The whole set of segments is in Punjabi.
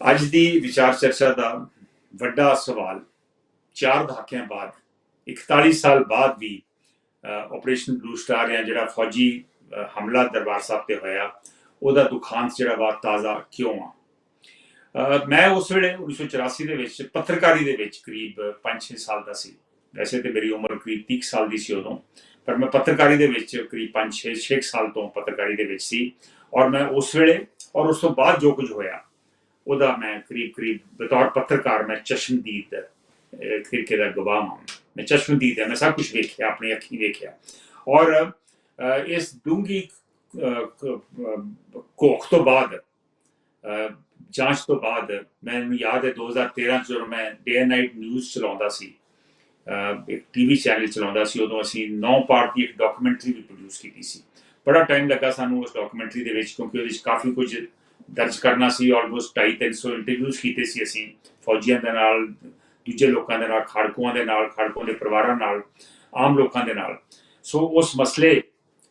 ਅੱਜ ਦੀ ਵਿਚਾਰ ਚਰਚਾ ਦਾ ਵੱਡਾ ਸਵਾਲ, ਚਾਰ ਦਹਾਕਿਆਂ ਬਾਅਦ 41 ਸਾਲ ਬਾਅਦ ਵੀ ਆਪਰੇਸ਼ਨ ਬਲੂ ਸਟਾਰ ਜਾਂ ਜਿਹੜਾ ਫੌਜੀ ਹਮਲਾ ਦਰਬਾਰ ਸਾਹਿਬ ਤੇ ਹੋਇਆ, ਉਹਦਾ ਦੁਖਾਂਤ ਜਿਹੜਾ ਵਾ ਤਾਜ਼ਾ ਕਿਉਂ ਆ? ਮੈਂ ਉਸ ਵੇਲੇ 1984 ਦੇ ਵਿੱਚ ਪੱਤਰਕਾਰੀ ਦੇ ਵਿੱਚ ਕਰੀਬ 5-6 ਸਾਲ ਦਾ ਸੀ। ਵੈਸੇ ਤੇ ਮੇਰੀ ਉਮਰ ਕਰੀਬ 30 ਸਾਲ ਦੀ ਸੀ ਉਦੋਂ, ਪਰ ਮੈਂ ਪੱਤਰਕਾਰੀ ਦੇ ਵਿੱਚ ਕਰੀਬ 5-6 6 ਸਾਲ ਤੋਂ ਪੱਤਰਕਾਰੀ ਦੇ ਵਿੱਚ ਸੀ ਔਰ ਮੈਂ ਉਸ ਵੇਲੇ ਔਰ ਉਸ ਤੋਂ ਬਾਅਦ ਜੋ ਕੁਝ ਹੋਇਆ ਉਹਦਾ ਮੈਂ ਕਰੀਬ ਕਰੀਬ ਬਤੌਰ ਪੱਤਰਕਾਰ ਮੈਂ ਚਸ਼ਮਦੀਦ ਅਹ, ਫਿਰਕੇ ਦਾ ਗਵਾਹ ਹਾਂ। ਮੈਂ ਚਸ਼ਮਦੀਦ ਹੈ ਮੈਂ ਸਭ ਕੁਝ ਵੇਖਿਆ ਆਪਣੀ ਅੱਖੀਂ ਵੇਖਿਆ। ਔਰ ਇਸ ਡੂੰਗੀ ਕੋਖ ਤੋਂ ਬਾਅਦ ਜਾਂਚ ਤੋਂ ਬਾਅਦ ਮੈਨੂੰ ਯਾਦ ਹੈ 2013 ਚ ਜਦੋਂ ਮੈਂ ਡੇ ਐਂਡ ਨਾਈਟ ਨਿਊਜ਼ ਚਲਾਉਂਦਾ ਸੀ ਅਹ, ਇੱਕ ਟੀਵੀ ਚੈਨਲ ਚਲਾਉਂਦਾ ਸੀ ਉਦੋਂ ਅਸੀਂ 9 ਪਾਰਟ ਦੀ ਇੱਕ ਡਾਕੂਮੈਂਟਰੀ ਵੀ ਪ੍ਰੋਡਿਊਸ ਕੀਤੀ ਸੀ। ਬੜਾ ਟਾਈਮ ਲੱਗਾ ਸਾਨੂੰ ਉਸ ਡਾਕੂਮੈਂਟਰੀ ਦੇ ਵਿੱਚ ਕਿਉਂਕਿ ਉਹਦੇ ਵਿੱਚ ਕਾਫੀ ਕੁਝ ਦਰਜ ਕਰਨਾ ਸੀ ਆਲਮੋਸਟ 250 ਇੰਟਰਵਿਊਜ਼ ਕੀਤੇ ਸੀ ਅਸੀਂ, ਫੌਜੀਆਂ ਦੇ ਨਾਲ, ਦੂਜੇ ਲੋਕਾਂ ਦੇ ਨਾਲ, ਖੜਕੂਆਂ ਦੇ ਨਾਲ, ਖੜਕੂਆਂ ਦੇ ਪਰਿਵਾਰਾਂ ਨਾਲ, ਆਮ ਲੋਕਾਂ ਦੇ ਨਾਲ। ਸੋ ਉਸ ਮਸਲੇ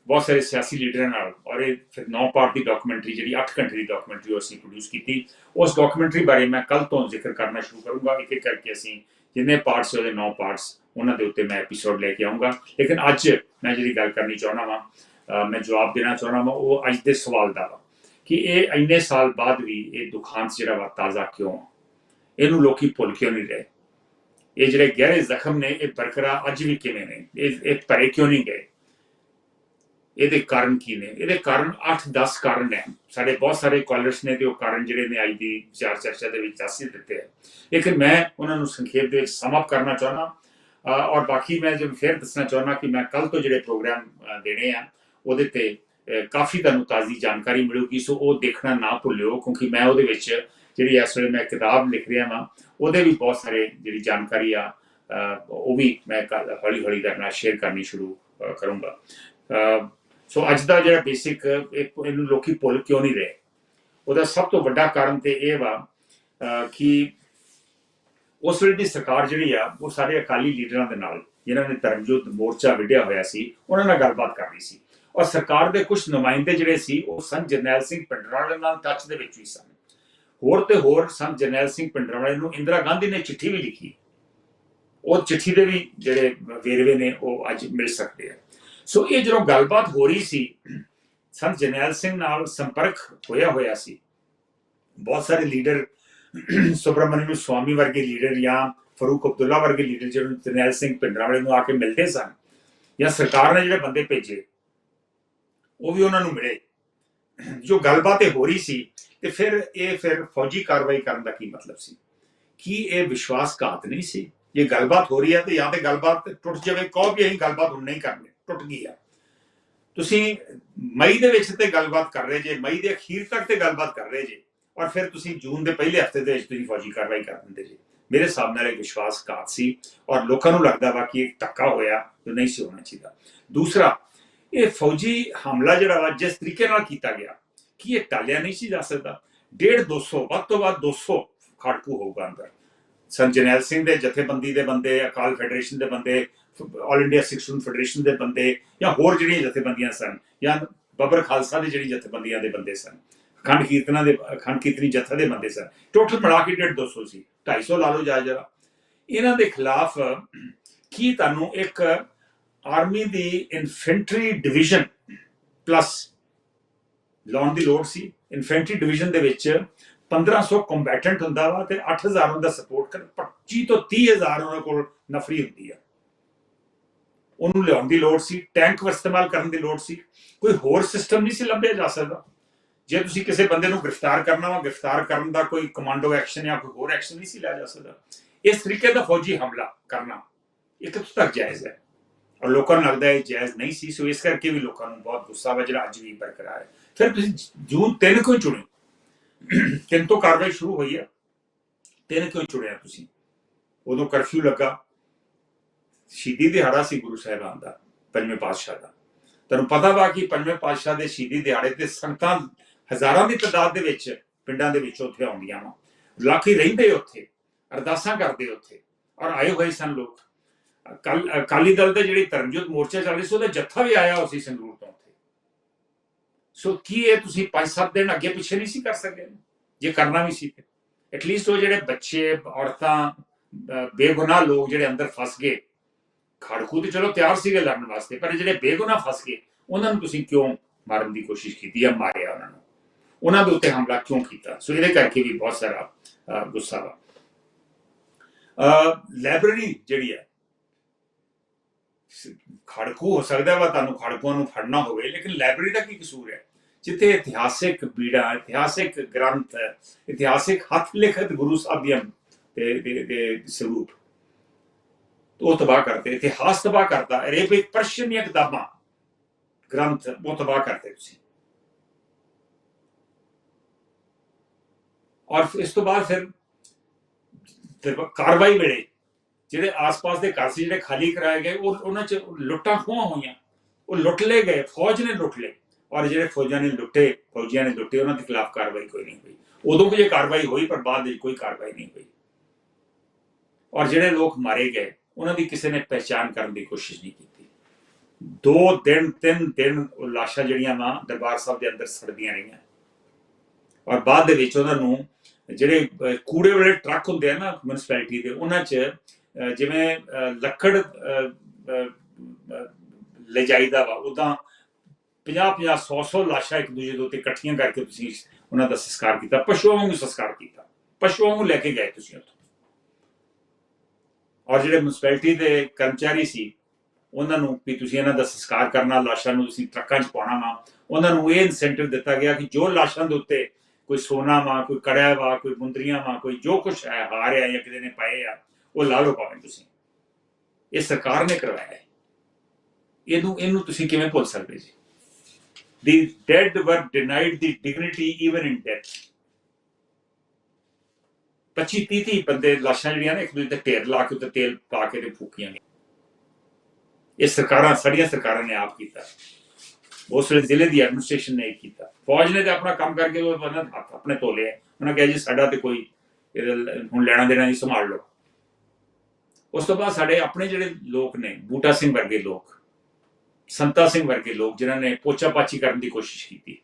ਬਹੁਤ ਸਾਰੇ ਸਿਆਸੀ ਲੀਡਰਾਂ ਨਾਲ ਔਰ ਇਹ ਫਿਰ ਨੌ ਪਾਰਟ ਦੀ ਡਾਕੂਮੈਂਟਰੀ ਜਿਹੜੀ 8 ਘੰਟੇ ਦੀ ਡਾਕੂਮੈਂਟਰੀ ਉਹ ਅਸੀਂ ਪ੍ਰੋਡਿਊਸ ਕੀਤੀ। ਉਸ ਡਾਕੂਮੈਂਟਰੀ ਬਾਰੇ ਮੈਂ ਕੱਲ ਤੋਂ ਜ਼ਿਕਰ ਕਰਨਾ ਸ਼ੁਰੂ ਕਰੂੰਗਾ, ਇੱਕ ਇੱਕ ਕਰਕੇ ਅਸੀਂ ਜਿੰਨੇ ਪਾਰਟਸ ਉਹਦੇ ਨੌ ਪਾਰਟਸ ਉਹਨਾਂ ਦੇ ਉੱਤੇ ਮੈਂ ਐਪੀਸੋਡ ਲੈ ਕੇ ਆਉਂਗਾ ਲੇਕਿਨ ਅੱਜ ਮੈਂ ਜਿਹੜੀ ਗੱਲ ਕਰਨੀ ਚਾਹੁੰਦਾ ਵਾਂ ਮੈਂ ਜਵਾਬ ਦੇਣਾ ਚਾਹੁੰਦਾ ਵਾਂ, ਉਹ ਅੱਜ ਦੇ ਸਵਾਲ ਦਾ ਵਾ। ਕਿ ਇਹ ਇੰਨੇ ਸਾਲ ਬਾਅਦ ਵੀ ਇਹ ਦੁਖਾਂਤ ਜਿਹੜਾ ਵਾ ਤਾਜ਼ਾ ਕਿਉਂ? ਆ ਇਹਨੂੰ ਲੋਕੀ ਭੁੱਲ ਕਿਉਂ ਨਹੀਂ ਰਹੇ? ਇਹ ਜਿਹੜੇ ਗਹਿਰੇ ਜ਼ਖਮ ਨੇ, ਇਹ ਬਰਕਰਾਰ ਅੱਜ ਵੀ ਕਿਵੇਂ ਨੇ? ਇਹ ਇਹ ਭਰੇ ਕਿਉਂ ਨਹੀਂ ਗਏ? ਇਹਦੇ ਕਾਰਨ ਕੀ ਨੇ? ਇਹਦੇ ਕਾਰਨ 8-10 ਕਾਰਨ ਨੇ। ਸਾਡੇ ਬਹੁਤ ਸਾਰੇ ਕਾਲਰਸ ਨੇ ਤੇ ਉਹ ਕਾਰਨ ਜਿਹੜੇ ਨੇ ਅੱਜ ਦੀ ਵਿਚਾਰ ਚਰਚਾ ਦੇ ਵਿੱਚ ਦੱਸ ਦਿੱਤੇ ਹੈ ਲੇਕਿਨ ਮੈਂ ਉਹਨਾਂ ਨੂੰ ਸੰਖੇਪ ਦੇ ਵਿੱਚ ਸਮ ਕਰਨਾ ਚਾਹੁੰਦਾ ਔਰ ਬਾਕੀ ਮੈਂ ਜਿਵੇਂ ਫਿਰ ਦੱਸਣਾ ਚਾਹੁੰਦਾ ਕਿ ਮੈਂ ਕੱਲ ਤੋਂ ਜਿਹੜੇ ਪ੍ਰੋਗਰਾਮ ਦੇਣੇ ਆ, ਉਹਦੇ ਤੇ ਕਾਫੀ ਤੁਹਾਨੂੰ ਤਾਜ਼ੀ ਜਾਣਕਾਰੀ ਮਿਲੂਗੀ, ਸੋ ਉਹ ਦੇਖਣਾ ਨਾ ਭੁੱਲਿਓ, ਕਿਉਂਕਿ ਮੈਂ ਉਹਦੇ ਵਿੱਚ ਜਿਹੜੀ ਇਸ ਵੇਲੇ ਮੈਂ ਕਿਤਾਬ ਲਿਖ ਰਿਹਾ ਵਾਂ, ਉਹਦੇ ਵੀ ਬਹੁਤ ਸਾਰੇ ਜਿਹੜੀ ਜਾਣਕਾਰੀ ਆ ਉਹ ਵੀ ਮੈਂ ਹੌਲੀ ਹੌਲੀ ਕਰਨਾ ਸ਼ੇਅਰ ਕਰਨੀ ਸ਼ੁਰੂ ਕਰੂੰਗਾ। ਸੋ ਅੱਜ ਦਾ ਜਿਹੜਾ ਬੇਸਿਕ ਇਹਨੂੰ ਲੋਕੀ ਭੁੱਲ ਕਿਉਂ ਨਹੀਂ ਰਹੇ? ਉਹਦਾ ਸਭ ਤੋਂ ਵੱਡਾ ਕਾਰਨ ਤੇ ਇਹ ਵਾ ਕਿ ਉਸ ਵੇਲੇ ਦੀ ਸਰਕਾਰ ਜਿਹੜੀ ਆ, ਉਹ ਸਾਰੇ ਅਕਾਲੀ ਲੀਡਰਾਂ ਦੇ ਨਾਲ, ਜਿਨ੍ਹਾਂ ਨੇ ਧਰਮਯੁੱਧ ਮੋਰਚਾ ਵਿੱਢਿਆ ਹੋਇਆ ਸੀ, ਉਹਨਾਂ ਨਾਲ ਗੱਲਬਾਤ ਕਰਨੀ ਸੀ। ਔਰ ਸਰਕਾਰ ਦੇ ਕੁਝ ਨੁਮਾਇੰਦੇ ਜਿਹੜੇ ਸੀ, ਉਹ ਸੰਤ ਜਰਨੈਲ ਸਿੰਘ ਪਿੰਡਰਾਲੇ ਨਾਲ ਟੱਚ ਦੇ ਵਿੱਚ ਵੀ ਸਨ। ਹੋਰ ਤੇ ਹੋਰ ਸੰਤ ਜਰਨੈਲ ਸਿੰਘ ਪਿੰਡਰਾਲੇ ਨੂੰ ਇੰਦਰਾ ਗਾਂਧੀ ਨੇ ਚਿੱਠੀ ਵੀ ਲਿਖੀ। ਉਹ ਚਿੱਠੀ ਦੇ ਵੀ ਜਿਹੜੇ ਵੇਰਵੇ ਨੇ, ਉਹ ਅੱਜ ਮਿਲ ਸਕਦੇ ਆ। ਸੋ ਇਹ ਜਦੋਂ ਗੱਲਬਾਤ ਹੋ ਰਹੀ ਸੀ, ਸੰਤ ਜਰਨੈਲ ਸਿੰਘ ਨਾਲ ਸੰਪਰਕ ਹੋਇਆ ਹੋਇਆ ਸੀ। ਬਹੁਤ ਸਾਰੇ ਲੀਡਰ ਸੁਬਰਮਨਿਅਮ ਸਵਾਮੀ ਵਰਗੇ ਲੀਡਰ ਜਾਂ ਫਰੂਕ ਅਬਦੁੱਲਾ ਵਰਗੇ ਲੀਡਰ ਜਿਹੜੇ ਜਰਨੈਲ ਸਿੰਘ ਪਿੰਡਰਾਲੇ ਨੂੰ ਆ ਕੇ ਮਿਲਦੇ ਸਨ ਜਾਂ ਸਰਕਾਰ ਨੇ ਜਿਹੜੇ ਬੰਦੇ ਭੇਜੇ ਉਹ ਵੀ ਉਹਨਾਂ ਨੂੰ ਮਿਲੇ। ਜੋ ਗੱਲਬਾਤ ਹੋ ਰਹੀ ਸੀ, ਤੇ ਫਿਰ ਇਹ ਫਿਰ ਫੌਜੀ ਕਾਰਵਾਈ ਕਰਨ ਦਾ ਕੀ ਮਤਲਬ ਸੀ? ਕੀ ਇਹ ਵਿਸ਼ਵਾਸਘਾਤ ਨਹੀਂ ਸੀ? ਇਹ ਗੱਲਬਾਤ ਹੋ ਰਹੀ ਹੈ, ਤੇ ਜਾਂ ਤੇ ਗੱਲਬਾਤ ਟੁੱਟ ਜਾਵੇ, ਕਹੋ ਵੀ ਅਸੀਂ ਗੱਲਬਾਤ ਹੁਣ ਨਹੀਂ ਕਰਨੀ, ਟੁੱਟ ਗਈ ਆ। ਤੁਸੀਂ ਮਈ ਦੇ ਵਿੱਚ ਤੇ ਗੱਲਬਾਤ ਕਰ ਰਹੇ ਜੇ, ਮਈ ਦੇ ਅਖੀਰ ਤੱਕ ਤੇ ਗੱਲਬਾਤ ਕਰ ਰਹੇ ਜੇ, ਔਰ ਫਿਰ ਤੁਸੀਂ ਜੂਨ ਦੇ ਪਹਿਲੇ ਹਫ਼ਤੇ ਦੇ ਵਿੱਚ ਤੁਸੀਂ ਫੌਜੀ ਕਾਰਵਾਈ ਕਰ ਦਿੰਦੇ ਜੇ। ਮੇਰੇ ਹਿਸਾਬ ਨਾਲ ਇਹ ਵਿਸ਼ਵਾਸਘਾਤ ਸੀ, ਔਰ ਲੋਕਾਂ ਨੂੰ ਲੱਗਦਾ ਵਾ ਕਿ ਇਹ ਧੱਕਾ ਹੋਇਆ, ਜੋ ਨਹੀਂ ਸੀ ਹੋਣਾ ਚਾਹੀਦਾ। ਦੂਸਰਾ ਇਹ ਫੌਜੀ ਹਮਲਾ ਜਿਹੜਾ ਵਾ ਜਿਸ ਤਰੀਕੇ ਨਾਲ ਕੀਤਾ ਗਿਆ, ਕੀ ਇਹ ਟਾਲਿਆ ਨਹੀਂ ਸੀ ਜਾ ਸਕਦਾ? 1.5 200 ਵੱਧ ਤੋਂ ਵੱਧ 200 ਖੜਕੂ ਹੋਊਗਾ ਅੰਦਰ। ਸੰਤ ਸਿੰਘ ਦੇ ਜਥੇਬੰਦੀ ਦੇ ਬੰਦੇ, ਅਕਾਲ ਫੈਡਰੇਸ਼ਨ ਦੇ ਬੰਦੇ, ਆਲ ਇੰਡੀਆ ਸਿੱਖ ਫੈਡਰੇਸ਼ਨ ਦੇ ਬੰਦੇ ਜਾਂ ਹੋਰ ਜਿਹੜੀਆਂ ਜਥੇਬੰਦੀਆਂ ਸਨ ਜਾਂ ਬੱਬਰ ਖਾਲਸਾ ਦੀ ਜਿਹੜੀ ਜਥੇਬੰਦੀਆਂ ਦੇ ਬੰਦੇ ਸਨ ਖੰਡ ਕੀਰਤਨਾਂ ਦੇ ਖੰਡ ਕੀਰਤਨੀ ਜਥਾ ਦੇ ਬੰਦੇ ਸਨ, ਟੋਟਲ ਮਿਲਾ ਕੇ 1.5 200 ਸੀ 250 ਲਾ ਲਓ ਜਾ ਜਰਾ। ਇਹਨਾਂ ਦੇ ਖਿਲਾਫ ਕੀ ਤੁਹਾਨੂੰ ਇੱਕ ਆਰਮੀ ਦੀ ਇਨਫੈਂਟਰੀ ਡਿਵੀਜ਼ਨ ਪਲੱਸ ਲਾਉਣ ਦੀ ਲੋੜ ਸੀ। ਇਨਫੈਂਟਰੀ ਡਿਵੀਜ਼ਨ ਦੇ ਵਿੱਚ 1500 ਕੰਬੈਟੈਂਟ ਹੁੰਦਾ ਵਾ ਤੇ 8000 ਦਾ ਸਪੋਰਟ ਕਰ 25 ਤੋਂ 30000 ਉਹਨਾਂ ਕੋਲ ਨਫਰੀ ਹੁੰਦੀ ਆ। ਉਹਨੂੰ ਲਿਆਉਣ ਦੀ ਲੋੜ ਸੀ ਟੈਂਕ ਇਸਤੇਮਾਲ ਕਰਨ ਦੀ ਲੋੜ ਸੀ। ਕੋਈ ਹੋਰ ਸਿਸਟਮ ਨਹੀਂ ਸੀ ਲੱਭਿਆ ਜਾ ਸਕਦਾ। ਜੇ ਤੁਸੀਂ ਕਿਸੇ ਬੰਦੇ ਨੂੰ ਗ੍ਰਿਫਤਾਰ ਕਰਨਾ ਵਾ, ਗ੍ਰਿਫਤਾਰ ਕਰਨ ਦਾ ਕੋਈ ਕਮਾਂਡੋ ਐਕਸ਼ਨ ਜਾਂ ਕੋਈ ਹੋਰ ਐਕਸ਼ਨ ਨਹੀਂ ਸੀ ਲਿਆ ਜਾ ਸਕਦਾ। ਇਸ ਤਰੀਕੇ ਦਾ ਫੌਜੀ ਹਮਲਾ ਕਰਨਾ ਇੱਕ ਤੋਂ ਤੱਕ ਜਾਇਜ਼ ਹੈ। ਔਰ ਲੋਕਾਂ ਨੂੰ ਲੱਗਦਾ ਹੈ ਜਾਇਜ਼ ਨਹੀਂ ਸੀ, ਸੋ ਇਸ ਕਰਕੇ ਵੀ ਲੋਕਾਂ ਨੂੰ ਬਹੁਤ ਗੁੱਸਾ ਵਾ ਅੱਜ ਵੀ ਬਰਕਰਾਰ ਹੈ। ਫਿਰ ਤੁਸੀਂ ਜੂਨ 3 ਕਿਉਂ ਚੁਣੇ? ਤਿੰਨ ਤੋਂ ਕਾਰਵਾਈ ਸ਼ੁਰੂ ਹੋਈ ਹੈ। ਤਿੰਨ ਕਿਉਂ ਚੁਣਿਆ ਤੁਸੀਂ? ਉਦੋਂ ਕਰਫਿਊ ਲੱਗਾ। ਸ਼ਹੀਦੀ ਦਿਹਾੜਾ ਸੀ ਗੁਰੂ ਸਾਹਿਬਾਨ ਦਾ, ਪੰਜਵੇਂ ਪਾਤਸ਼ਾਹ ਦਾ। ਤੁਹਾਨੂੰ ਪਤਾ ਵਾ ਕਿ ਪੰਜਵੇਂ ਪਾਤਸ਼ਾਹ ਦੇ ਸ਼ਹੀਦੀ ਦਿਹਾੜੇ ਤੇ ਸੰਗਤਾਂ ਹਜ਼ਾਰਾਂ ਦੀ ਤਾਦਾਦ ਦੇ ਵਿੱਚ ਪਿੰਡਾਂ ਦੇ ਵਿੱਚ ਉੱਥੇ ਆਉਂਦੀਆਂ ਵਾ। ਲੱਖੀ ਰਹਿੰਦੇ ਉੱਥੇ, ਅਰਦਾਸਾਂ ਕਰਦੇ ਉੱਥੇ, ਔਰ ਆਏ ਹੋਏ ਸਨ ਲੋਕ। ਅਕਾਲੀ ਦਲ ਦੇ ਜਿਹੜੀ ਧਰਮਯੁੱਧ ਮੋਰਚਾ ਚੱਲ ਰਹੀ ਸੀ, ਉਹਦਾ ਜੱਥਾ ਵੀ ਆਇਆ ਹੋਇਆ ਸੀ ਸੰਗਰੂਰ ਤੋਂ ਉੱਥੇ। ਸੋ ਕੀ ਇਹ ਤੁਸੀਂ 5-7 ਦਿਨ ਅੱਗੇ ਪਿੱਛੇ ਨਹੀਂ ਸੀ ਕਰ ਸਕਦੇ ਜੇ ਕਰਨਾ ਵੀ ਸੀ ਤੇ। ਐਟਲੀਸਟ ਉਹ ਜਿਹੜੇ ਬੱਚੇ, ਔਰਤਾਂ ਬੇਗੁਨਾਹ ਲੋਕ ਜਿਹੜੇ ਅੰਦਰ ਫਸ ਗਏ ਖੜਕੂ ਤੇ ਚਲੋ ਤਿਆਰ ਸੀਗੇ ਲੜਨ ਵਾਸਤੇ, ਪਰ ਜਿਹੜੇ ਬੇਗੁਨਾਹ ਫਸ ਗਏ, ਉਹਨਾਂ ਨੂੰ ਤੁਸੀਂ ਕਿਉਂ ਮਾਰਨ ਦੀ ਕੋਸ਼ਿਸ਼ ਕੀਤੀ ਜਾਂ ਮਾਰਿਆ ਉਹਨਾਂ ਨੂੰ? ਉਹਨਾਂ ਦੇ ਉੱਤੇ ਹਮਲਾ ਕਿਉਂ ਕੀਤਾ? ਸੋ ਇਹਦੇ ਕਰਕੇ ਵੀ ਬਹੁਤ ਸਾਰਾ ਗੁੱਸਾ ਵਾ। ਲਾਇਬ੍ਰੇਰੀ ਜਿਹੜੀ ਹੈ ਖੜਕੂ ਹੋ ਸਕਦਾ ਵਾ, ਤੁਹਾਨੂੰ ਖੜਕੂਆਂ ਨੂੰ ਫੜਨਾ ਹੋਵੇ, ਲੇਕਿਨ ਲਾਇਬ੍ਰੇਰੀ ਦਾ ਕੀ ਕਸੂਰ ਹੈ? ਜਿੱਥੇ ਇਤਿਹਾਸਿਕ ਬੀੜਾ, ਇਤਿਹਾਸਿਕ ਗ੍ਰੰਥ, ਇਤਿਹਾਸਿਕ ਹੱਥ ਲਿਖਤ ਗੁਰੂ ਸਾਹਿਬ ਦੀਆਂ ਦੇ ਦੇ ਸਰੂਪ। ਉਹ ਤਬਾਹ ਕਰਤੇ ਇਤਿਹਾਸ ਤਬਾਹ ਕਰਤਾ ਅਰੇਬਿਕ ਪਰਸ਼ੀਅਨ ਦੀਆਂ ਕਿਤਾਬਾਂ, ਗ੍ਰੰਥ, ਉਹ ਤਬਾਹ ਕਰਤੇ ਤੁਸੀਂ। ਔਰ ਇਸ ਤੋਂ ਬਾਅਦ ਫਿਰ ਫਿਰ ਕਾਰਵਾਈ ਵੇਲੇ ਜਿਹੜੇ ਆਸ-ਪਾਸ ਦੇ ਘਰ ਸੀ ਜਿਹੜੇ ਖਾਲੀ ਕਰਾਏ ਗਏ, ਉਹ ਉਹਨਾਂ 'ਚ ਲੁੱਟਾਂ ਖੋਹਾਂ ਹੋਈਆਂ। ਉਹ ਲੁੱਟ ਲਏ ਗਏ, ਫੌਜ ਨੇ ਲੁੱਟ ਲਏ। ਔਰ ਜਿਹੜੇ ਫੌਜਾਂ ਨੇ ਲੁੱਟੇ, ਫੌਜੀਆਂ ਨੇ ਲੁੱਟੇ, ਉਹਨਾਂ ਦੇ ਖਿਲਾਫ ਕਾਰਵਾਈ ਕੋਈ ਨਹੀਂ ਹੋਈ। ਉਦੋਂ ਕੋਈ ਕਾਰਵਾਈ ਹੋਈ, ਪਰ ਬਾਅਦ ਵਿੱਚ ਕੋਈ ਕਾਰਵਾਈ ਨਹੀਂ ਹੋਈ। ਔਰ ਜਿਹੜੇ ਲੋਕ ਮਾਰੇ ਗਏ, ਉਹਨਾਂ ਦੀ ਕਿਸੇ ਨੇ ਪਹਿਚਾਨ ਕਰਨ ਦੀ ਕੋਸ਼ਿਸ਼ ਨਹੀਂ ਕੀਤੀ। ਦੋ ਦਿਨ, ਤਿੰਨ ਦਿਨ ਉਹ ਲਾਸ਼ਾਂ ਜਿਹੜੀਆਂ ਵਾ ਦਰਬਾਰ ਸਾਹਿਬ ਦੇ ਅੰਦਰ ਸੜਦੀਆਂ ਰਹੀਆਂ। ਔਰ ਬਾਅਦ ਦੇ ਵਿੱਚ ਉਹਨਾਂ ਨੂੰ ਜਿਹੜੇ ਕੂੜੇ ਵਾਲੇ ਟਰੱਕ ਹੁੰਦੇ ਆ ਨਾ ਮਿਊਨਿਸਪੈਲਿਟੀ ਦੇ, ਉਹਨਾਂ 'ਚ ਜਿਵੇਂ ਅਹ, ਲੱਕੜ ਅਹ, ਅਹ, ਅਹ, ਲੈ ਜਾਈਦਾ ਵਾ ਉਦਾਂ 50 50 100 100 ਲਾਸ਼ਾਂ ਇੱਕ ਦੂਜੇ ਦੇ ਉੱਤੇ ਇਕੱਠੀਆਂ ਕਰਕੇ ਤੁਸੀਂ ਉਹਨਾਂ ਦਾ ਸੰਸਕਾਰ ਕੀਤਾ ਪਸ਼ੂਆਂ ਵਾਂਗੂ ਸੰਸਕਾਰ ਕੀਤਾ। ਪਸ਼ੂਆਂ ਨੂੰ ਲੈ ਕੇ ਗਏ ਤੁਸੀਂ ਉੱਥੋਂ। ਔਰ ਜਿਹੜੇ ਮਿਊਨਿਸਪੈਲਿਟੀ ਦੇ ਕਰਮਚਾਰੀ ਸੀ ਉਹਨਾਂ ਨੂੰ ਵੀ ਤੁਸੀਂ ਇਹਨਾਂ ਦਾ ਸੰਸਕਾਰ ਕਰਨਾ ਲਾਸ਼ਾਂ ਨੂੰ ਤੁਸੀਂ ਟਰੱਕਾਂ 'ਚ ਪਾਉਣਾ ਵਾ ਉਹਨਾਂ ਨੂੰ ਇਹ ਇਨਸੈਂਟਿਵ ਦਿੱਤਾ ਗਿਆ ਕਿ ਜੋ ਲਾਸ਼ਾਂ ਦੇ ਉੱਤੇ ਕੋਈ ਸੋਨਾ ਵਾ ਕੋਈ ਕੜਿਆ ਵਾ ਕੋਈ ਮੁੰਦਰੀਆਂ ਵਾ ਕੋਈ ਜੋ ਕੁਛ ਹੈ ਹਾਰ ਆ ਜਾਂ ਕਿਤੇ ਨੇ ਪਾਏ ਆ ਉਹ ਲਾ ਲਓ ਭਾਵੇਂ ਤੁਸੀਂ। ਇਹ ਸਰਕਾਰ ਨੇ ਕਰਵਾਇਆ ਹੈ। ਇਹਨੂੰ ਇਹਨੂੰ ਤੁਸੀਂ ਕਿਵੇਂ ਭੁੱਲ ਸਕਦੇ ਜੀ? The dead were denied the dignity even in death 25 30 ਬੰਦੇ ਲਾਸ਼ਾਂ ਜਿਹੜੀਆਂ ਨੇ, ਇੱਕ ਦੂਜੇ ਤੇ ਢੇਰ ਲਾ ਕੇ ਉੱਤੇ ਤੇਲ ਪਾ ਕੇ ਤੇ ਫੂਕੀਆਂ ਗਈਆਂ। ਇਹ ਸਰਕਾਰਾਂ, ਸਾਡੀਆਂ ਸਰਕਾਰਾਂ ਨੇ ਆਪ ਕੀਤਾ। ਉਸ ਵੇਲੇ ਜ਼ਿਲ੍ਹੇ ਦੀ ਐਡਮਿਨਿਸਟ੍ਰੇਸ਼ਨ ਨੇ ਕੀਤਾ। ਫੌਜ ਨੇ ਤੇ ਆਪਣਾ ਕੰਮ ਕਰਕੇ ਉਹ ਬੰਦਾ ਹੱਥ ਆਪਣੇ ਤੋਲੇ ਆ ਉਹਨਾਂ ਕਿਹਾ ਜੀ, ਸਾਡਾ ਤੇ ਕੋਈ ਹੁਣ ਲੈਣਾ ਦੇਣਾ ਨਹੀਂ, ਸੰਭਾਲ ਲਓ। ਉਸ ਤੋਂ ਬਾਅਦ ਸਾਡੇ ਆਪਣੇ ਜਿਹੜੇ ਲੋਕ ਨੇ, ਬੂਟਾ ਸਿੰਘ ਵਰਗੇ ਲੋਕ, ਸੰਤਾ ਸਿੰਘ ਵਰਗੇ ਲੋਕ, ਜਿਨ੍ਹਾਂ ਨੇ ਪੋਚਾ ਪਾਚੀ ਕਰਨ ਦੀ ਕੋਸ਼ਿਸ਼ ਕੀਤੀ।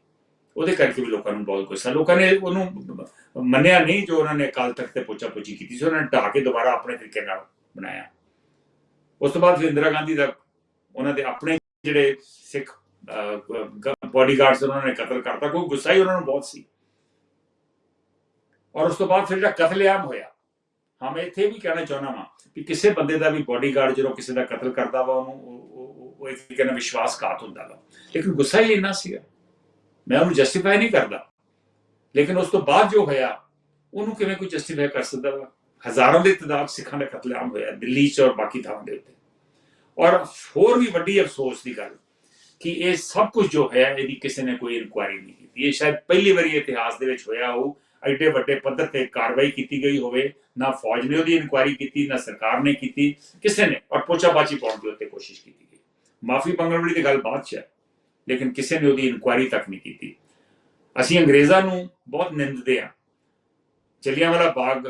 ਉਹਦੇ ਕਰਕੇ ਵੀ ਲੋਕਾਂ ਨੂੰ ਬਹੁਤ ਗੁੱਸਾ ਲੋਕਾਂ ਨੇ ਉਹਨੂੰ ਮੰਨਿਆ ਨਹੀਂ ਜੋ ਉਹਨਾਂ ਨੇ ਅਕਾਲ ਤਖਤ ਤੇ ਪੋਚਾ ਪੋਚੀ ਕੀਤੀ ਸੀ। ਉਹਨਾਂ ਨੇ ਢਾਹ ਕੇ ਦੁਬਾਰਾ ਆਪਣੇ ਤਰੀਕੇ ਨਾਲ ਬਣਾਇਆ। ਉਸ ਤੋਂ ਬਾਅਦ ਫਿਰ ਇੰਦਰਾ ਗਾਂਧੀ ਦਾ ਉਹਨਾਂ ਦੇ ਆਪਣੇ ਜਿਹੜੇ ਸਿੱਖ ਬਾਡੀਗਾਰਡਸ ਉਹਨਾਂ ਨੇ ਕਤਲ ਕਰਤਾ। ਕੋਈ ਗੁੱਸਾ ਹੀ ਉਹਨਾਂ ਨੂੰ ਬਹੁਤ ਸੀ। ਔਰ ਉਸ ਤੋਂ ਬਾਅਦ ਫਿਰ ਜਿਹੜਾ ਕਤਲੇਆਮ ਹੋਇਆ ਹਾਂ, ਮੈਂ ਇੱਥੇ ਵੀ ਕਹਿਣਾ ਚਾਹੁੰਦਾ ਵਾਂ ਕਿ ਕਿਸੇ ਬੰਦੇ ਦਾ ਵੀ ਬਾਡੀਗਾਰਡ ਜਦੋਂ ਕਿਸੇ ਦਾ ਕਤਲ ਕਰਦਾ ਵਾ, ਉਹਨੂੰ ਉਹ- ਇੱਕ ਤਰੀਕੇ ਵਿਸ਼ਵਾਸਘਾਤ ਹੁੰਦਾ ਵਾ। ਲੇਕਿਨ ਗੁੱਸਾ ਹੀ ਇੰਨਾ ਸੀਗਾ। ਮੈਂ ਉਹਨੂੰ ਜਸਟੀਫਾਈ ਨਹੀਂ ਕਰਦਾ। ਲੇਕਿਨ ਉਸ ਤੋਂ ਬਾਅਦ ਜੋ ਹੋਇਆ, ਉਹਨੂੰ ਕਿਵੇਂ ਕੋਈ ਜਸਟੀਫਾਈ ਕਰ ਸਕਦਾ ਵਾ? ਹਜ਼ਾਰਾਂ ਦੀ ਤਦਾਦ ਸਿੱਖਾਂ ਦਾ ਕਤਲੇਆਮ ਹੋਇਆ, ਦਿੱਲੀ 'ਚ ਔਰ ਬਾਕੀ ਥਾਵਾਂ ਦੇ ਉੱਤੇ। ਔਰ ਹੋਰ ਵੀ ਵੱਡੀ ਅਫਸੋਸ ਦੀ ਗੱਲ ਕਿ ਇਹ ਸਭ ਕੁਝ ਜੋ ਹੈ ਇਹਦੀ ਕਿਸੇ ਨੇ ਕੋਈ ਇਨਕੁਆਇਰੀ ਨਹੀਂ ਕੀਤੀ। ਇਹ ਸ਼ਾਇਦ ਪਹਿਲੀ ਵਾਰੀ ਇਤਿਹਾਸ ਦੇ ਵਿੱਚ ਹੋਇਆ ਹੋ ਐਡੇ ਵੱਡੇ ਪੱਧਰ ਤੇ ਕਾਰਵਾਈ ਕੀਤੀ ਗਈ ਹੋਵੇ ਨਾ ਫੌਜ ਨੇ ਉਹਦੀ ਇਨਕੁਆਇਰੀ ਕੀਤੀ, ਨਾ ਸਰਕਾਰ ਨੇ ਕੀਤੀ, ਕਿਸੇ ਨੇ, ਔਰ ਪੋਚਾਪਾਚੀ ਪਾਉਣ ਦੀ ਉੱਤੇ ਕੋਸ਼ਿਸ਼ ਕੀਤੀ ਗਈ। ਮਾਫੀ ਮੰਗਣ ਵਾਲੀ ਦੀ ਗੱਲ ਬਾਅਦ ਚ ਹੈ, ਲੇਕਿਨ ਕਿਸੇ ਨੇ ਉਹਦੀ ਇਨਕੁਆਇਰੀ ਤੱਕ ਨਹੀਂ ਕੀਤੀ। ਅਸੀਂ ਅੰਗਰੇਜ਼ਾਂ ਨੂੰ ਬਹੁਤ ਨਿੰਦਦੇ ਆ ਜਲਿਆਂਵਾਲਾ ਬਾਗ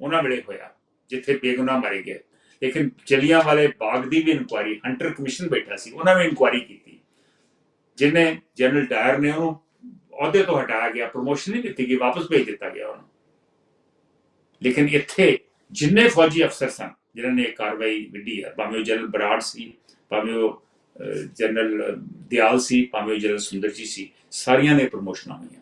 ਉਹਨਾਂ ਵੇਲੇ ਹੋਇਆ, ਜਿੱਥੇ ਬੇਗੁਨਾਹ ਮਾਰੇ ਗਏ। ਲੇਕਿਨ ਜਲਿਆਂਵਾਲੇ ਬਾਗ ਦੀ ਵੀ ਇਨਕੁਆਇਰੀ ਹੰਟਰ ਕਮਿਸ਼ਨ ਬੈਠਾ ਸੀ, ਉਹਨਾਂ ਨੇ ਇਨਕੁਆਇਰੀ ਕੀਤੀ। ਜਿਹਨੇ ਜਨਰਲ ਡਾਇਰ ਨੇ ਉਹਨੂੰ ਅਹੁਦੇ ਤੋਂ ਹਟਾਇਆ ਗਿਆ ਪ੍ਰੋਮੋਸ਼ਨ ਨਹੀਂ ਦਿੱਤੀ ਗਈ, ਵਾਪਸ ਭੇਜ ਦਿੱਤਾ ਗਿਆ ਉਹਨੂੰ। ਲੇਕਿਨ ਇੱਥੇ ਜਿੰਨੇ ਫੌਜੀ ਅਫਸਰ ਸਨ ਜਿਨ੍ਹਾਂ ਨੇ ਇਹ ਕਾਰਵਾਈ ਵਿੱਢੀ ਹੈ ਭਾਵੇਂ ਉਹ ਜਨਰਲ ਬਰਾੜ ਸੀ ਭਾਵੇਂ ਉਹ ਜਨਰਲ ਦਿਆਲ ਸੀ ਭਾਵੇਂ ਉਹ ਜਨਰਲ ਸੁੰਦਰ ਜੀ ਸੀ ਸਾਰੀਆਂ ਨੇ ਪ੍ਰਮੋਸ਼ਨਾਂ ਹੋਈਆਂ।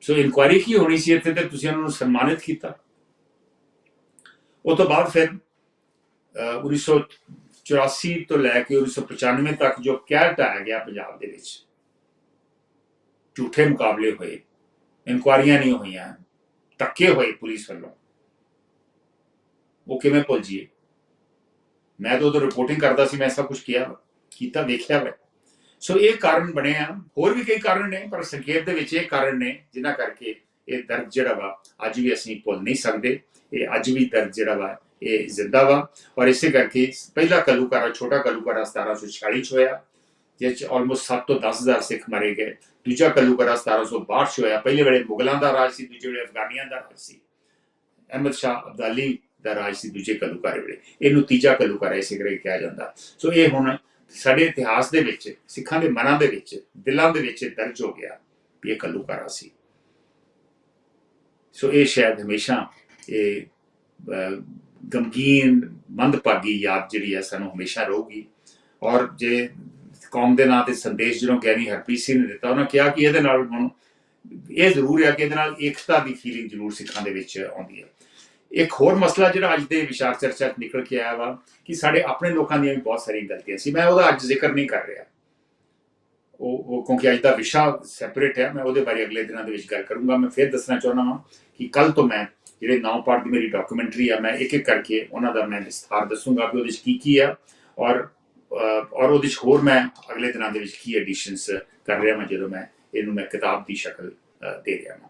ਸੋ ਇਨਕੁਆਇਰੀ ਕੀ ਹੋਣੀ ਸੀ ਇੱਥੇ ਤੇ ਤੁਸੀਂ ਉਹਨਾਂ ਨੂੰ ਸਨਮਾਨਿਤ ਕੀਤਾ? ਉਹ ਤੋਂ ਬਾਅਦ ਫਿਰ ਅਹ, 1984 ਤੋਂ ਲੈ ਕੇ 1995 ਤੱਕ ਜੋ ਕਹਿ ਢਾਇਆ ਗਿਆ ਪੰਜਾਬ ਦੇ ਵਿੱਚ ਝੂਠੇ ਮੁਕਾਬਲੇ ਹੋਏ ਇਨਕੁਆਇਰੀਆਂ ਨਹੀਂ ਹੋਈਆਂ ਧੱਕੇ ਹੋਏ ਪੁਲਿਸ ਵੱਲੋਂ ਉਹ ਕਿਵੇਂ ਭੁੱਲ ਜੀਏ ਮੈਂ ਤਾਂ ਉਦੋਂ ਰਿਪੋਰਟਿੰਗ ਕਰਦਾ ਸੀ ਮੈਂ ਸਭ ਕੁਝ ਕੀਤਾ ਕੀਤਾ ਵੇਖਿਆ ਵਾ ਸੋ ਇਹ ਕਾਰਨ ਬਣੇ ਆ ਹੋਰ ਵੀ ਕਈ ਕਾਰਨ ਨੇ ਪਰ ਸੰਖੇਪ ਦੇ ਵਿੱਚ ਇਹ ਕਾਰਨ ਨੇ ਜਿਨ੍ਹਾਂ ਕਰਕੇ ਇਹ ਦਰਦ ਜਿਹੜਾ ਵਾ ਅੱਜ ਵੀ ਅਸੀਂ ਭੁੱਲ ਨਹੀਂ ਸਕਦੇ ਇਹ ਅੱਜ ਵੀ ਦਰਦ ਜਿਹੜਾ ਵਾ ਇਹ ਜ਼ਿੰਦਾ ਵਾ ਔਰ ਇਸੇ ਕਰਕੇ ਪਹਿਲਾ ਕਲੂਕਾਰਾ ਛੋਟਾ ਕਲੂਕਾਰਾ 1746 ਚ ਹੋਇਆ ਜਿਸ ਚ ਆਲਮੋਸਟ 7 ਤੋਂ 10000 ਸਿੱਖ ਮਾਰੇ ਗਏ। ਦੂਜਾ ਕਲੂਕਾਰਾ 1762 ਚ ਹੋਇਆ। ਪਹਿਲੇ ਵੇਲੇ ਮੁਗਲਾਂ ਦਾ ਰਾਜ ਸੀ ਦੂਜੇ ਵੇਲੇ ਅਫਗਾਨੀਆਂ ਦਾ ਰਾਜ ਸੀ। ਅਹਿਮਦ ਸ਼ਾਹ ਅਬਦਾਲੀ ਦਾ ਰਾਜ ਸੀ ਦੂਜੇ ਕਲੂਕਾਰੇ ਵੇਲੇ। ਇਹਨੂੰ ਤੀਜਾ ਕਲੂਕਾਰਾ ਇਸੇ ਕਰਕੇ ਕਿਹਾ ਜਾਂਦਾ। ਸੋ ਇਹ ਹੁਣ ਸਾਡੇ ਇਤਿਹਾਸ ਦੇ ਵਿੱਚ ਸਿੱਖਾਂ ਦੇ ਮਨਾਂ ਦੇ ਵਿੱਚ ਦਿਲਾਂ ਦੇ ਵਿੱਚ ਦਰਜ ਹੋ ਗਿਆ ਵੀ ਇਹ ਕਲੂਕਾਰਾ ਸੀ। ਸੋ ਇਹ ਸ਼ਾਇਦ ਹਮੇਸ਼ਾ ਇਹ ਅਹ, ਗਮਗੀਨ ਮੰਦਭਾਗੀ ਯਾਦ ਜਿਹੜੀ ਹੈ ਸਾਨੂੰ ਹਮੇਸ਼ਾ ਰਹੂਗੀ। ਔਰ ਜੇ ਕੌਮ ਦੇ ਨਾਂ ਤੇ ਸੰਦੇਸ਼ ਜਦੋਂ ਗਿਆਨੀ ਹਰਪ੍ਰੀਤ ਸਿੰਘ ਨੇ ਦਿੱਤਾ, ਉਹਨਾਂ ਕਿਹਾ ਕਿ ਇਹਦੇ ਨਾਲ ਹੁਣ ਇਹ ਜ਼ਰੂਰ ਹੈ ਕਿ ਇਹਦੇ ਨਾਲ ਏਕਤਾ ਦੀ ਫੀਲਿੰਗ ਜ਼ਰੂਰ ਸਿੱਖਾਂ ਦੇ ਵਿੱਚ ਆਉਂਦੀ ਹੈ। ਇੱਕ ਹੋਰ ਮਸਲਾ ਜਿਹੜਾ ਅੱਜ ਦੇ ਵਿਚਾਰ ਚਰਚਾ 'ਚ ਨਿਕਲ ਕੇ ਆਇਆ ਵਾ ਕਿ ਸਾਡੇ ਆਪਣੇ ਲੋਕਾਂ ਦੀਆਂ ਵੀ ਬਹੁਤ ਸਾਰੀਆਂ ਗਲਤੀਆਂ ਸੀ। ਮੈਂ ਉਹਦਾ ਅੱਜ ਜ਼ਿਕਰ ਨਹੀਂ ਕਰ ਰਿਹਾ। ਉਹ ਉਹ ਕਿਉਂਕਿ ਅੱਜ ਦਾ ਵਿਸ਼ਾ ਸੈਪਰੇਟ ਹੈ, ਮੈਂ ਉਹਦੇ ਬਾਰੇ ਅਗਲੇ ਦਿਨਾਂ ਦੇ ਵਿੱਚ ਗੱਲ ਕਰੂੰਗਾ। ਮੈਂ ਫਿਰ ਦੱਸਣਾ ਚਾਹੁੰਦਾ ਹਾਂ ਕਿ ਕੱਲ ਤੋਂ ਮੈਂ ਜਿਹੜੇ ਨੌ ਪਾਰਟ ਦੀ ਮੇਰੀ ਡਾਕੂਮੈਂਟਰੀ ਆ, ਮੈਂ ਇੱਕ ਇੱਕ ਕਰਕੇ ਉਹਨਾਂ ਦਾ ਮੈਂ ਵਿਸਥਾਰ ਦੱਸੂੰਗਾ ਕਿ ਉਹਦੇ ਵਿੱਚ ਕੀ ਕੀ ਆ ਔਰ ਔਰ ਉਹਦੇ ਵਿੱਚ ਹੋਰ ਮੈਂ ਅਗਲੇ ਦਿਨਾਂ ਦੇ ਵਿੱਚ ਕੀ ਐਡੀਸ਼ਨਸ ਕਰ ਰਿਹਾ ਮੈਂ ਜਦੋਂ ਮੈਂ ਇਹਨੂੰ ਮੈਂ ਕਿਤਾਬ ਦੀ ਸ਼ਕਲ ਦੇ ਰਿਹਾ ਹਾਂ